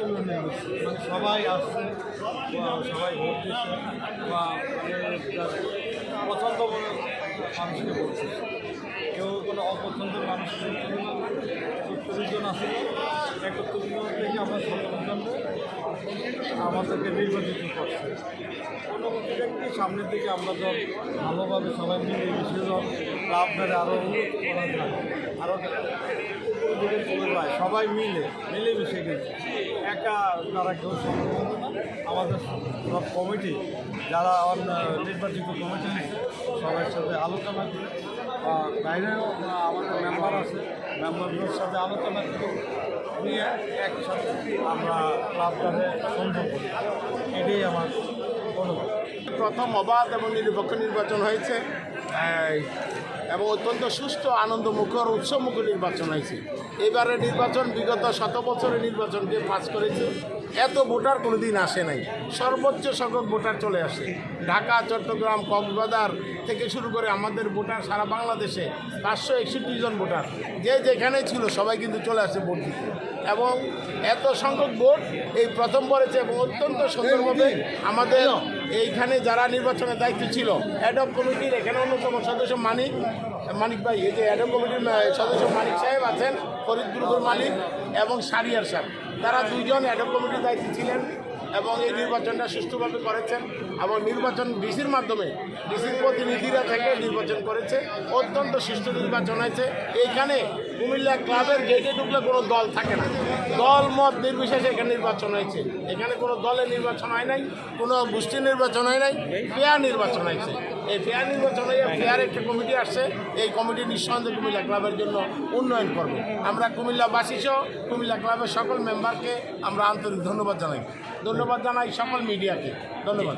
উন্নয়ন হচ্ছে মানে সবাই আসছে, বা সবাই ভোট দিচ্ছে, বা পছন্দ করে মানুষকে দিচ্ছে। কেউ কোনো অপছন্দের মানুষকে জন আছে? একত্রিশ জন থেকে আমরা জনকে আমাদেরকে নির্বাচিত করছে কোনো ব্যক্তি সামনের দিকে আমরা তো ভালোভাবে সবাই মিলে মিশে যখন ধরে আরও উন্নতি করা যায় আরও সবাই মিলে মিলে মিশে গেছে একা তারা কেউ আমাদের সব কমিটি, যারা নির্বাচিত কমিটি সবার সাথে আলোচনা করে বাইরেও আমাদের মেম্বার আছে মেম্বারদের সাথে আলোচনা নিয়ে একসাথে আমরা ক্লাবটাকে সুন্দর করি। এটাই আমার অনুভব প্রথম অবাধ এবং নিরপেক্ষ নির্বাচন হয়েছে। এবং অত্যন্ত সুস্থ, আনন্দমুখর, উৎসবমুখর নির্বাচন হয়েছে। এবারে নির্বাচন বিগত শত বছরের নির্বাচনকে পাস করেছে। এত ভোটার কোনোদিন আসে নাই। সর্বোচ্চ সংখ্যক ভোটার চলে আসে। ঢাকা, চট্টগ্রাম, কক্সবাজার থেকে শুরু করে আমাদের ভোটার সারা বাংলাদেশে পাঁচশো একষট্টি জন ভোটার। যে যেখানে ছিল সবাই কিন্তু চলে আসে ভোট দিতে। এবং এত সংখ্যক ভোট এই প্রথম পড়েছে এবং অত্যন্ত সুন্দরভাবে আমাদের এইখানে যারা নির্বাচনের দায়িত্ব ছিল অ্যাডপ কমিটির এখানে অন্যতম সদস্য মানিক মানিক ভাই, এই যে অ্যাডপ কমিটির সদস্য মানিক সাহেব আছেন, ফরিদ মালিক এবং সারিয়ার সাহেব। তারা দুইজন অ্যাডপ কমিটির দায়িত্বে ছিলেন এবং এই নির্বাচনটা সুষ্ঠুভাবে করেছেন এবং নির্বাচন ডিসির মাধ্যমে, ডিসির প্রতিনিধিরা থেকে নির্বাচন করেছে। অত্যন্ত সুষ্ঠু নির্বাচন হয়েছে। এইখানে কুমিল্লা ক্লাবের গেটে ঢুকলে কোনো দল থাকে না। দল, মত নির্বিশেষে এখানে নির্বাচন হয়েছে। এখানে কোনো দলের নির্বাচন হয় নাই, কোনো গোষ্ঠীর নির্বাচন হয় নাই ফেয়ার নির্বাচন হয়েছে। এই ফেয়ার নির্বাচন হয়ে ফেয়ার একটা কমিটি আসছে। এই কমিটি নিঃসন্দেহে কুমিল্লা ক্লাবের জন্য উন্নয়ন করবে। আমরা কুমিল্লাবাসী সহ কুমিল্লা ক্লাবের সকল মেম্বারকে আমরা আন্তরিক ধন্যবাদ জানাই। ধন্যবাদ জানাই সকল মিডিয়াকে ধন্যবাদ।